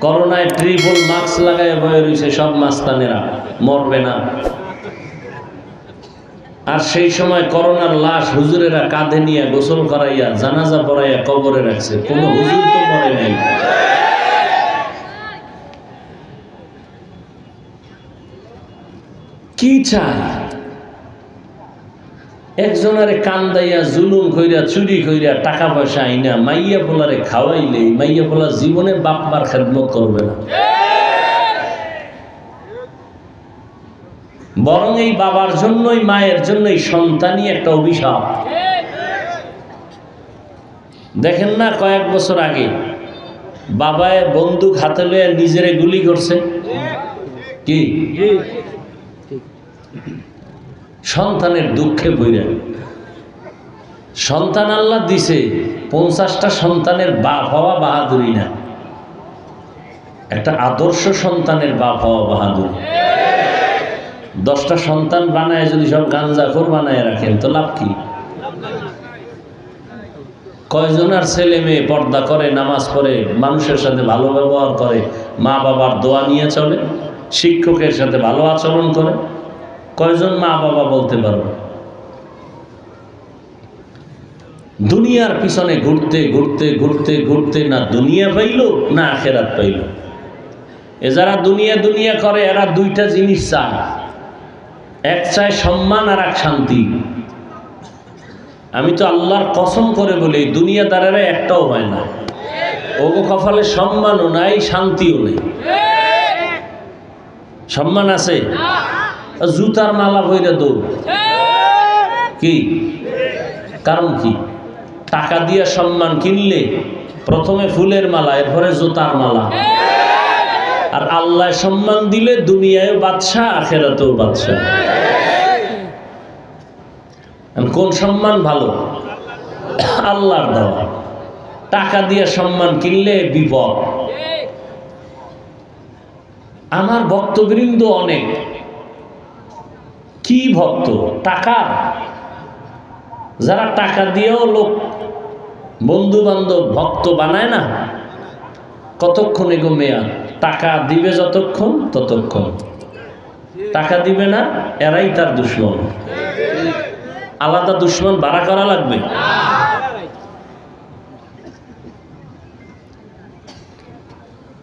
করোনায় triple mask লাগায় বয়ে রয়েছে সব মাস্তানেরা। মরবে না। আর সেই সময় করোনার লাশ হুজুরেরা কাঁধে নিয়ে গোসল করাইয়া জানাজা পড়াইয়া কবরে রাখছে। কোনো হুজুর তো মরে নাই। কি চায় একজনারে কান্দাইয়া জুলুম কইরা, চুরি কইরা টাকা পয়সা আইনা, মাইয়া পোলারে খাওয়াইলে, মাইয়া পোলা জীবনে বাপ মার খেদমত করবে না। বরং এই বাবার জন্যই, মায়ের জন্যই সন্তানই একটা অভিশাপ। দেখেন না, কয়েক বছর আগে বাবায় বন্দুক হাতে লইয়া নিজেরে গুলি করছে? কি? সন্তানের দুঃখে বইরা সন্তান আল্লাহ দিছে, পঞ্চাশটা সন্তানের বাপ হওয়া বাহাদুরি না। একটা আদর্শ সন্তানের বাপ হওয়া বাহাদুরি। দশটা সন্তান বানায় যদি সব গাঞ্জাখোর বানায় রাখেন, তো লাভ কি? কয়জনার ছেলে মেয়ে পর্দা করে, নামাজ পড়ে, মানুষের সাথে ভালো ব্যবহার করে মা বাবার দোয়া নিয়ে চলে, শিক্ষকের সাথে ভালো আচরণ করে? কয়জন মা বাবা বলতে পারবে? দুনিয়ার পিছনে ঘুরতে ঘুরতে ঘুরতে ঘুরতে না দুনিয়া পাইল, না আখেরাত পাইল। এ যারা দুনিয়া দুনিয়া করে, এরা দুইটা জিনিস চায়। এক চায় সম্মান আর এক শান্তি। আমি তো আল্লাহর কসম করে বলি, দুনিয়াদারেরা একটাও হয় না। ওগো কপালে সম্মানও নাই, শান্তিও নেই। সম্মান আছে? জুতার মালা ভৈরা দৌড়। কি? কারণ কি? টাকা দিয়ে সম্মান কিনলে প্রথমে ফুলের মালা, এরপরে জুতার মালা। আর আল্লাহ সম্মান দিলে দুনিয়ায় বাদশাহ, আখেরাতেও বাদশাহ। কোন সম্মান ভালো? আল্লাহর দেওয়া। টাকা দিয়ে সম্মান কিনলে বিপদ। আমার ভক্তবৃন্দ অনেক। কি ভক্ত? টাকা? যারা টাকা দিয়েও লোক বন্ধু বান্ধব ভক্ত বানায় না, কতক্ষণ এগো মেয়াদ টাকা দিবে যতক্ষণ, ততক্ষণ। টাকা দিবে না, এরাই তার দুশ্মন। আলাদা দুশ্মন বাড়া করা লাগবে।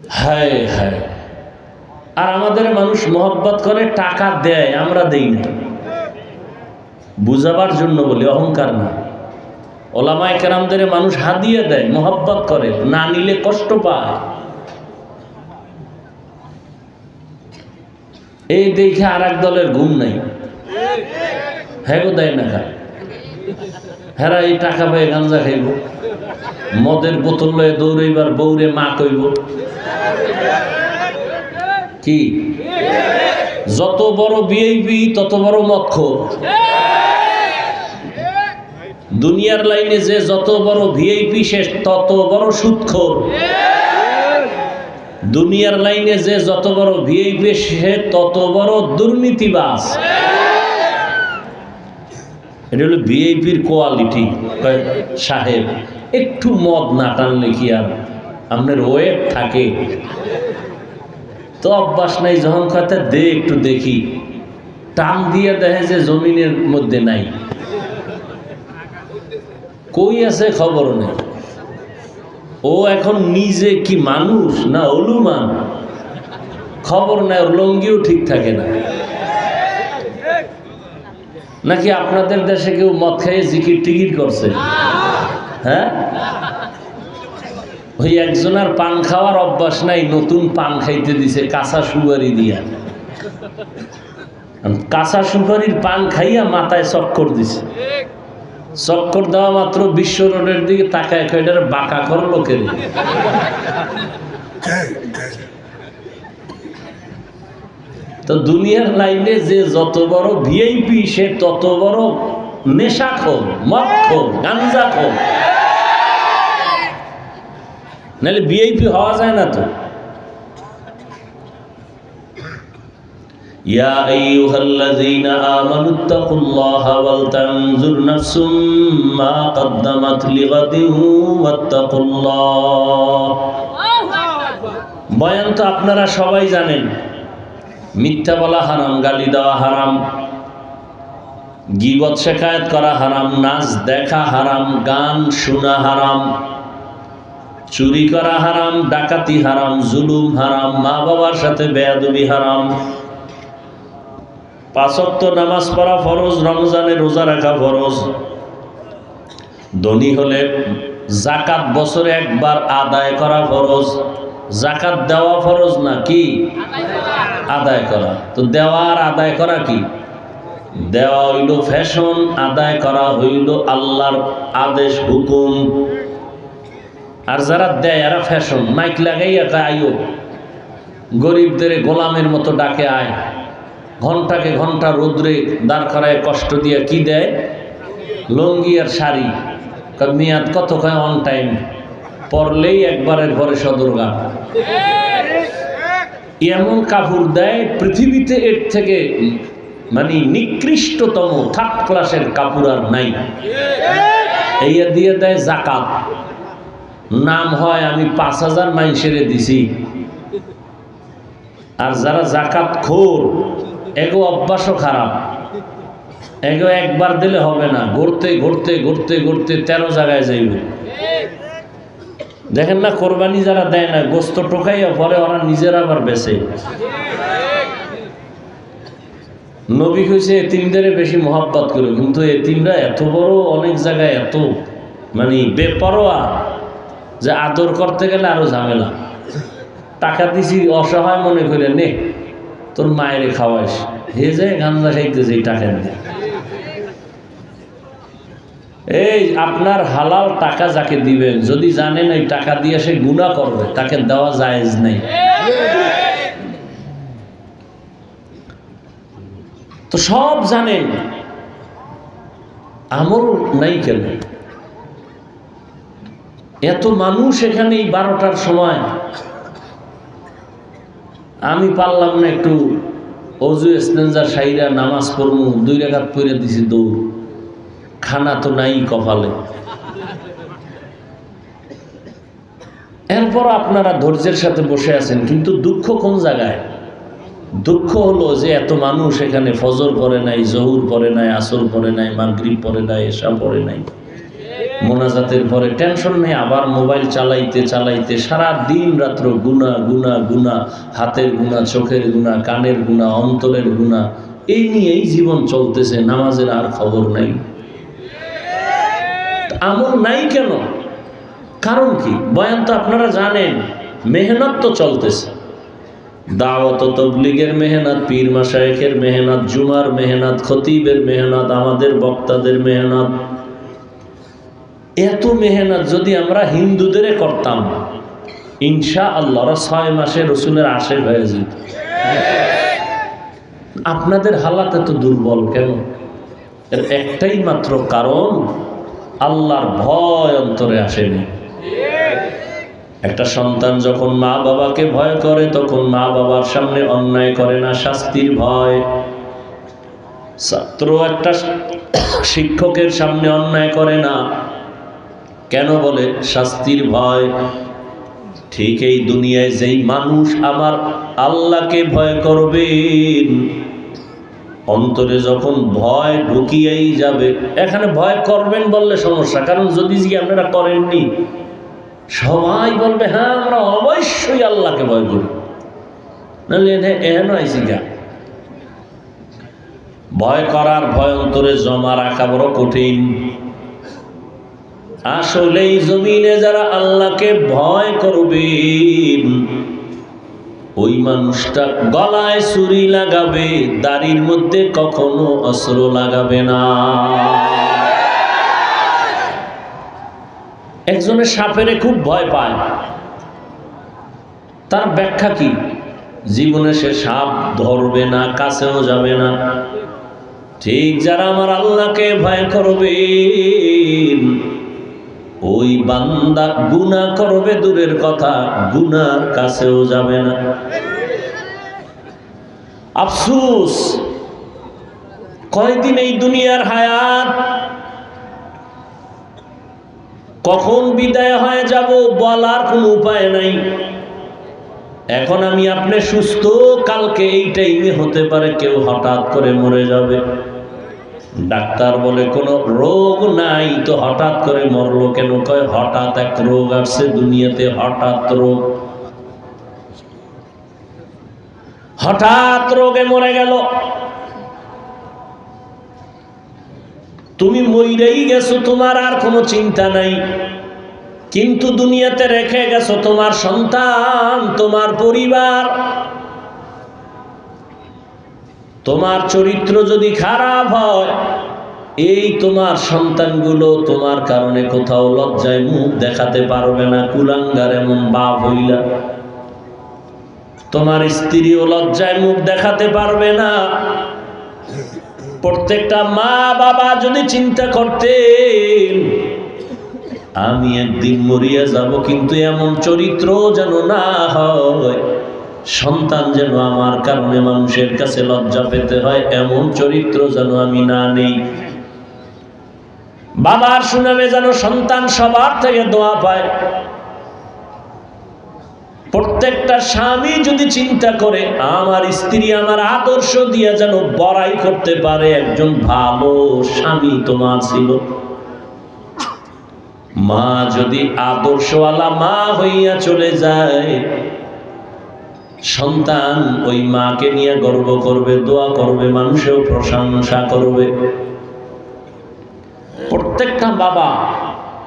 হায় হায়। আর আমাদের মানুষ মহব্বত করে, টাকা দেয়, আমরা দেই না। বুঝাবার জন্য বলি, অহংকার না। ওলামায় কেরামদের মানুষ হাদিয়ে দেয়, মহব্বত করে, না নিলে কষ্ট পায়। এই দেখে আর এক দলের ঘুম নাই। হ্যাঁ দেয় না খা হেরা এই টাকা পেয়ে গাঞ্জা খাইব। মদের বোতল লয়ে দৌড়াইবার বৌরে মা কইব। কি? যত বড় বিআইপি তত বড় মক্ষ। দুনিয়ার লাইনে যে যত বড় ভিআইপি সে তত বড় সুৎখোর দুনিয়ার লাইনে যে যত বড় ভিআইপি সে তত বড় দুর্নীতিবাস এটা হলো ভিআইপির কোয়ালিটি। সাহেব, একটু মদ না টানলে কি আর আপনার ওয়েট থাকে? তো অভ্যাস নাই, যখন কথা দে একটু দেখি। টান দিয়ে দেখে যে জমিনের মধ্যে নাই। কই আছে খবর নেই। ও এখন নিজে কি মানুষ না অলুমান খবর নেই, ওর লঙ্গিও ঠিক থাকে না। নাকি আপনাদের দেশে কেউ মদ খাইয়ে জিকির টিকিট করছে? হ্যাঁ? ওই একজনের পান খাওয়ার অভ্যাস নাই, নতুন পান খাইতে দিছে, কাঁচা সুপারি দিয়া। কাঁচা সুপারির পান খাইয়া মাথায় চক্কর দিছে। চক্কর দেওয়া মাত্র বিশ্ব রোডের দিকে তাকায় কয়টার বাঁকা কর লোকের। তো দুনিয়ার লাইনে যে যত বড় ভিআইপি সে তত বড় নেশা খোর মদ খোর গাঞ্জা খোর নাহলে ভিআইপি হওয়া যায় না তো يا أيها الذين آمنوا اتقوا الله ولتنظر نفس ما قدمت لغد واتقوا الله বয়ান তো আপনারা সবাই জানেন মিথ্যা বলা হারাম গালি দেওয়া হারাম গিবত শেখায়ত করা হারাম নাচ দেখা হারাম গান শোনা হারাম চুরি করা হারাম, ডাকাতি হারাম, জুলুম হারাম মা বাবার সাথে বেয়াদবি হারাম। পাঁচক্ত নামাজ পড়া ফরজ, রমজানে রোজা রাখা ফরজ। ধনী হলে জাকাত বছরে একবার আদায় করা ফরজ। জাকাত দেওয়া ফরজ না কি? আদায় করা। তো দেওয়া আর আদায় করা কি? দেওয়া হইল ফ্যাশন, আদায় করা হইল আল্লাহর আদেশ, হুকুম। আর যারা দেয়, এরা ফ্যাশন মাইক লাগাইয়া কয় আইও গরিবদের গোলামের মতো ডাকে আয়। ঘন্টাকে ঘণ্টা রোদ্রে দাঁড় করায় কষ্ট দিয়ে কি দেয়? লঙ্গি আর শাড়ি। মেয়াদ কত কয় অন টাইম পরলেই একবারের ঘরে সদরগা এমন কাপড় দেয়, পৃথিবীতে এর থেকে মানে নিকৃষ্টতম থার্ড ক্লাসের কাপড় আর নাই। এই দিয়ে দেয় জাকাত। নাম হয়, আমি পাঁচ হাজার মাইনসেরে দিছি। আর যারা জাকাত খোর, এগো অভ্যাসও খারাপ। এগো একবার দিলে হবে না, ঘুরতে ঘুরতে ঘুরতে ঘুরতে তেরো জায়গায় যাইব। দেখেন না, কোরবানি যারা দেয় না, গোস্ত টোকাইয়া পরে ওরা নিজেরা আবার বেছে নবী হয়েছে এতিমদের বেশি মহাব্বত করে। কিন্তু এতিমরা এত বড়, অনেক জায়গায় এত মানে বেপরোয়া। যে আদর করতে গেলে আরও ঝামেলা। টাকা দিছি, অসহায় মনে করে নে, তোর মায়েরে খাওয়াইস। হে যে গান্দা খাইতেছে টাকা দিয়ে এই আপনার হালাল টাকা যাকে দিবেন, যদি জানেন এই টাকা দিয়ে সে গুণা করবে, তাকে দেওয়া জায়েজ নাই। তো সব জানেন, আমল নাই কেন? এত মানুষ এখানে এই বারোটার সময়। আমি পারলাম না একটু অজু স্নেঞ্জার সাইরা নামাজ পড়মু, দুই রেখাত পরে দিছি দৌড়। খানা তো নাই কপালে। এরপর আপনারা ধৈর্যের সাথে বসে আছেন, কিন্তু দুঃখ কোন জায়গায়? দুঃখ হলো যে এত মানুষ এখানে ফজর পড়ে নাই, জহুর পড়ে নাই, আসর পরে নাই, মাগরিব পরে নাই এসা পড়ে নাই। মোনাজাতের পরে টেনশন নেই, আবার মোবাইল চালাইতে চালাইতে সারা দিন রাত্র গুণা গুণা গুণা হাতের গুণা চোখের গুণা কানের গুণা অন্তরের গুণা এই নিয়েই জীবন চলতেছে, নামাজের আর খবর নাই। আমল নাই কেন? কারণ কি? বয়ান তো আপনারা জানেন, মেহনত তো চলতেছে। দাওয়াত তবলিগের মেহনত, পীর মাসায়েখের মেহনত, জুমার মেহনত, খতিবের মেহনত, আমাদের বক্তাদের মেহনত এত মেহনত যদি আমরা হিন্দুদের করতাম ইনশা আল্লাহরা ছয় মাসে রসুলের আশে হয়ে যেত। আপনাদের হালাত এত দুর্বল কেন? এর একটাই মাত্র কারণ, আল্লাহর ভয় অন্তরে আসেনি। একটা সন্তান যখন মা বাবাকে ভয় করে, তখন মা বাবার সামনে অন্যায় করে না, শাস্তির ভয়। ছাত্র একটা শিক্ষকের সামনে অন্যায় করে না কেন বলে? শাস্তির ভয়। ঠিক এই দুনিয়ায় যেই মানুষ আমার আল্লাহকে ভয় করবেন অন্তরে যখন ভয় ঢুকিয়েই যাবে, এখানে ভয় করবেন বললে সমস্যা। কারণ যদি যে আপনারা করেননি, সবাই বলবে হ্যাঁ আমরা অবশ্যই আল্লাহকে ভয় করি। এহেন ভয় করার ভয় অন্তরে জমা রাখা বড় কঠিন। আসলেই জমিনে যারা আল্লাহকে ভয় করবে, ওই মানুষটা গলায় ছুরি লাগাবে, দাড়ির মধ্যে কখনো অস্ত্র লাগাবে না। একজনের সাপেরে খুব ভয় পায়। তার ব্যাখ্যা কি? জীবনে সে সাপ ধরবে না, কাছেও যাবে না। ঠিক যারা আমার আল্লাহকে ভয় করবে ওই বান্দা গুণা করবে দূরের কথা গুনার কাছেও যাবে না। আফসুস, কয়দিন এই দুনিয়ার হায়াত? কখন বিদায় হয়ে যাব বলার কোনো উপায় নাই। এখন আমি আপনি সুস্থ, কালকে এই টাইমে হতে পারে, কেউ হঠাৎ করে মরে যাবে। ডাক্তার বলে, কোনো রোগ নাই তো হঠাৎ করে মরলো কেন? কয়, হঠাৎ এক রোগ আসছে দুনিয়াতে, হঠাৎ রোগ। হঠাৎ রোগে মরে গেল। তুমি মইরেই গেছো, তোমার আর কোনো চিন্তা নাই। কিন্তু দুনিয়াতে রেখে গেছো তোমার সন্তান, তোমার পরিবার। তোমার চরিত্র যদি খারাপ হয়, এই তোমার সন্তানগুলো তোমার কারণে কোথাও লজ্জায় মুখ দেখাতে পারবে না, কুলাঙ্গার এমন বাপ হইলা। তোমার স্ত্রীও লজ্জায় মুখ দেখাতে পারবে না। প্রত্যেকটা মা বাবা যদি চিন্তা করতেন, আমি একদিন মরিয়া যাব, কিন্তু এমন চরিত্র যেন না হয়। সন্তান যেন আমার কারণে মানুষের কাছে লজ্জা পেতে হয়, এমন চরিত্র যেন আমি না নেই। বাবার সুনামে যেন সন্তান সবার থেকে দোয়া পায়। প্রত্যেকটা স্বামী যদি চিন্তা করে, আমার স্ত্রী আমার আদর্শ দিয়ে যেন বড়াই করতে পারে, একজন ভালো স্বামী তোমার ছিল। মা যদি আদর্শওয়ালা মা হইয়া চলে যায় সন্তান ওই মাকে নিয়ে গর্ব করবে, দোয়া করবে, মানুষেও প্রশংসা করবে। প্রত্যেকটা বাবা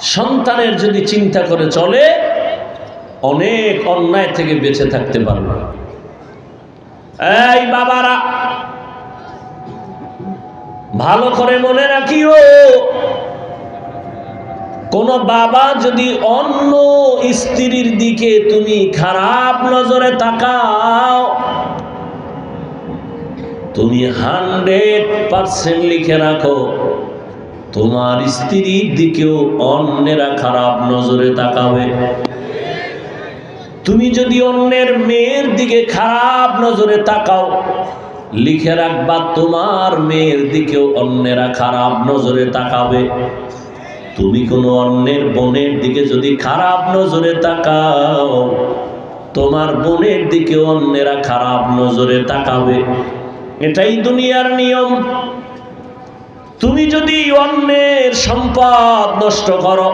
সন্তানের যদি চিন্তা করে চলে, অনেক অন্যায় থেকে বেঁচে থাকতে পারবে। এই বাবারা, ভালো করে মনে রাখিও। কোন বাবা যদি অন্য স্ত্রীর দিকে তুমি খারাপ নজরে তাকাও, তুমি হান্ড্রেড পার্সেন্ট লিখে রাখো, তোমার স্ত্রীর দিকেও অন্যেরা খারাপ নজরে তাকাবে। তুমি যদি অন্যের মেয়ের দিকে খারাপ নজরে তাকাও, লিখে রাখবা তোমার মেয়ের দিকেও অন্যেরা খারাপ নজরে তাকাবে। তুমি কোনো অন্যের বোনের দিকে যদি খারাপ নজরে তাকাও, তোমার বোনের দিকে অন্যেরা খারাপ নজরে তাকাবে। এটাই দুনিয়ার নিয়ম। তুমি যদি অন্যের সম্পদ নষ্ট করো,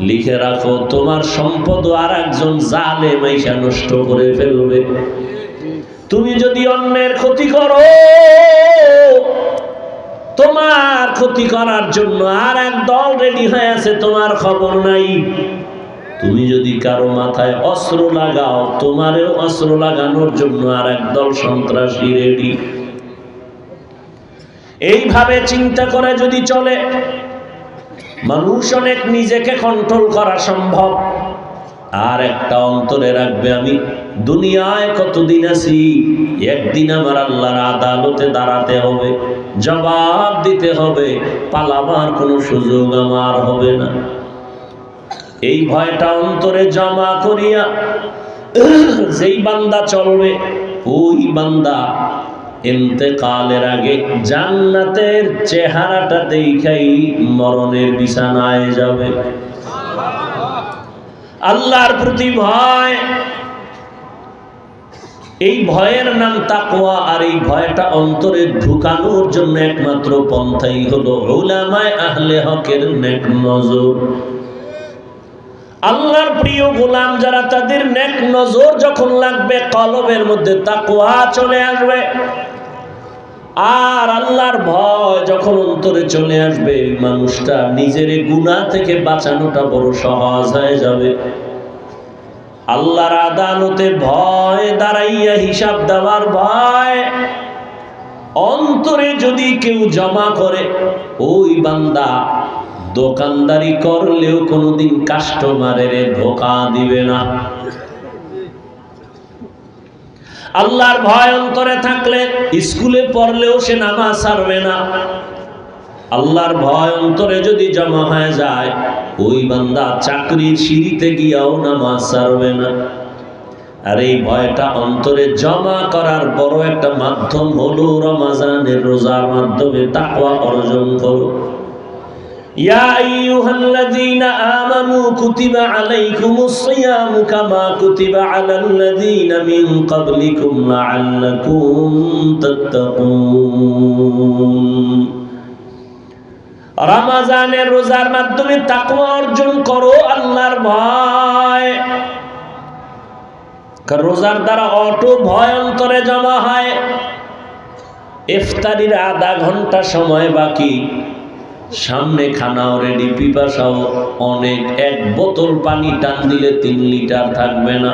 লিখে রাখো, তোমার সম্পদ আর একজন জালে মাইশা নষ্ট করে ফেলবে। তুমি যদি অন্যের ক্ষতি করো তোমার ক্ষতি করার জন্য আর এক দল রেডি হয়ে আছে, তোমার খবর নাই। তুমি যদি কারও মাথায় অস্ত্র লাগাও, তোমারও অস্ত্র লাগানোর জন্য আর এক দল সন্ত্রাসী রেডি এইভাবে চিন্তা করে যদি চলে, মানুষ অনেক নিজেকে কন্ট্রোল করা সম্ভব। আর একটা অন্তরে রাখবে আমি। দুনিয়ায় কতদিন আছি? একদিন আমার আল্লাহর আদালতে দাঁড়াতে হবে, জবাব দিতে হবে, পালাবার কোনো সুযোগ আমার হবে না। এই ভয়টা অন্তরে জমা করিয়া যেই বান্দা চলবে, ওই বান্দা এতেকালের আগে জান্নাতের চেহারাটা দেখাই মরণের বিছানায় যাবে। আল্লাহর প্রতি ভয় এই ভয়ের নাম তাকওয়া আর এই ভয়টা অন্তরে ঢুকানোর জন্য একমাত্র পন্থাই হলো ওলামায় আহলে হকের নেক নজর। আল্লাহর প্রিয় গোলাম যারা তাদের নেক নজর যখন লাগবে, কলবের মধ্যে তাকওয়া চলে আসবে। আর আল্লাহর ভয় যখন অন্তরে চলে আসবে, মানুষটা নিজের গুণা থেকে বাঁচানোটা বড় সহজ হয়ে যাবে। আল্লাহর আদালতে ভয় দাঁড়াইয়া হিসাব দেওয়ার ভয়। অন্তরে যদি কেউ জমা করে, ওই বান্দা দোকানদারি করলেও কোনোদিন কাস্টমারের ধোকা দিবে না। আল্লাহর ভয় অন্তরে থাকলে স্কুলে পড়লেও সে নামাজ ছাড়বে না। আল্লাহর ভয় অন্তরে যদি জমা হয়ে যায় ওই বান্দা চাকরির সিঁড়িতে গিয়াও নামাজ ছাড়বে না। আর এই ভয়টা অন্তরে জমা করার বড় একটা মাধ্যম হলো রমাজানের রোজার মাধ্যমে তাকওয়া অর্জন করো। ইয়া কুতিবা কুতিবা রমাজানের রোজার মাধ্যমে তাকওয়া অর্জন করো আল্লাহর ভয়। রোজার দ্বারা অটো ভয় অন্তরে জমা হয়। ইফতারির আধা ঘণ্টা সময় বাকি। সামনে খানাও রেডি পিপাসাও অনেক। এক বোতল পানি টান দিলে তিন লিটার থাকবে না।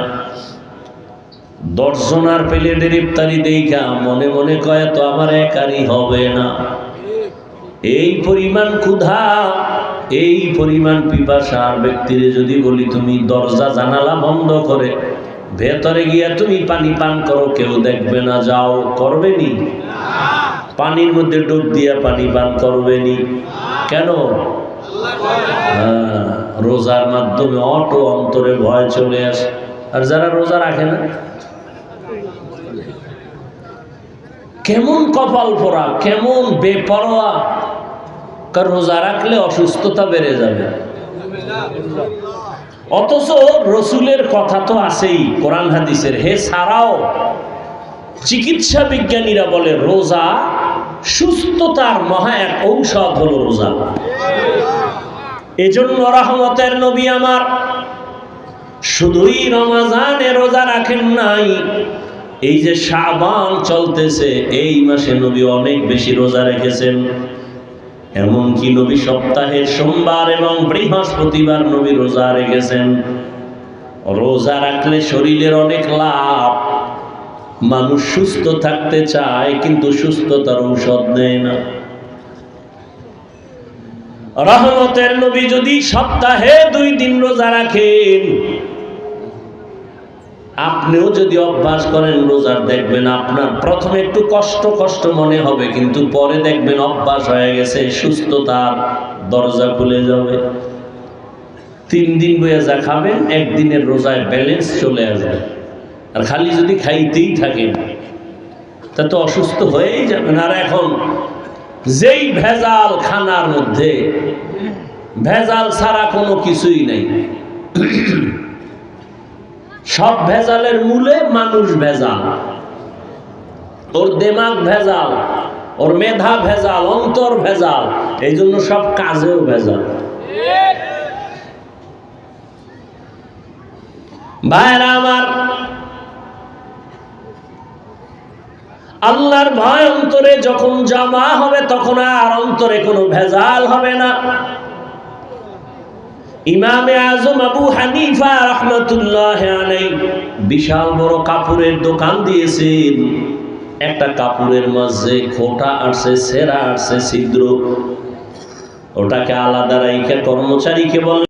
দর্শনার প্লেটের ইফতারি দেখা মনে মনে কয় তো আমার একারই হবে না। এই পরিমাণ ক্ষুধা এই পরিমাণ পিপাসার ব্যক্তির যদি বলি তুমি দরজা জানালা বন্ধ করে ভেতরে গিয়া তুমি পানি পান করো কেউ দেখবে না যাও করবে নি? পানির মধ্যে ডুব দিয়া পানি পান করবে নি? কেন? হ্যাঁ, রোজার মাধ্যমে অটো অন্তরে ভয় চলে আসে। আর যারা রোজা রাখে না? কেমন কপাল পরা কেমন বেপরোয়া। কারণ রোজা রাখলে অসুস্থতা বেড়ে যাবে। অথচ রসুলের কথা তো আছেই, কোরআন হাদিসের। হে ছাড়াও চিকিৎসা বিজ্ঞানীরা বলে, রোজা সুস্থতার মহা এক ঔষধ হলো রোজা। এজন্য রহমতের নবী আমার, শুধুই রমাজানে রোজা রাখেন নাই, এই যে সাবান চলতেছে, এই মাসে নবী অনেক বেশি রোজা রেখেছেন। এমনকি নবী সপ্তাহের সোমবার এবং বৃহস্পতিবার নবী রোজা রেখেছেন। রোজা রাখলে শরীরের অনেক লাভ। মানুষ সুস্থ থাকতে চায়, কিন্তু সুস্থতার ঔষধ নেয় না। রহমতের নবী যদি সপ্তাহে দুই দিন রোজা রাখেন আপনিও যদি অভ্যাস করেন রোজার, দেখবেন আপনার প্রথমে একটু কষ্ট কষ্ট মনে হবে, কিন্তু পরে দেখবেন অভ্যাস হয়ে গেছে, সুস্থতার দরজা খুলে যাবে। তিন দিন বইয়া যা খাবেন, একদিনের রোজায় ব্যালেন্স চলে আসবে। আর খালি যদি খাইতেই থাকেন, তা তো অসুস্থ হয়েই যাবেন। আর এখন যেই ভেজাল খানার মধ্যে, ভেজাল ছাড়া কোনো কিছুই নেই। সব ভেজালের মূলে মানুষ ভেজাল। ওর দেমাগ ভেজাল, ওর মেধা ভেজাল, অন্তর ভেজাল এই জন্য সব কাজেও ভেজাল। ভাইরা আমার, আল্লাহর ভয় অন্তরে যখন জমা হবে, তখন আর অন্তরে কোনো ভেজাল হবে না। ইমামে আজম আবু হানিফা রহমতুল্লাহ বিশাল বড় কাপড়ের দোকান দিয়েছেন। একটা কাপড়ের মাঝে খোটা আসছে সেরা আসছে ছিদ্র। ওটাকে আলাদা রাইখে কর্মচারীকে বললেন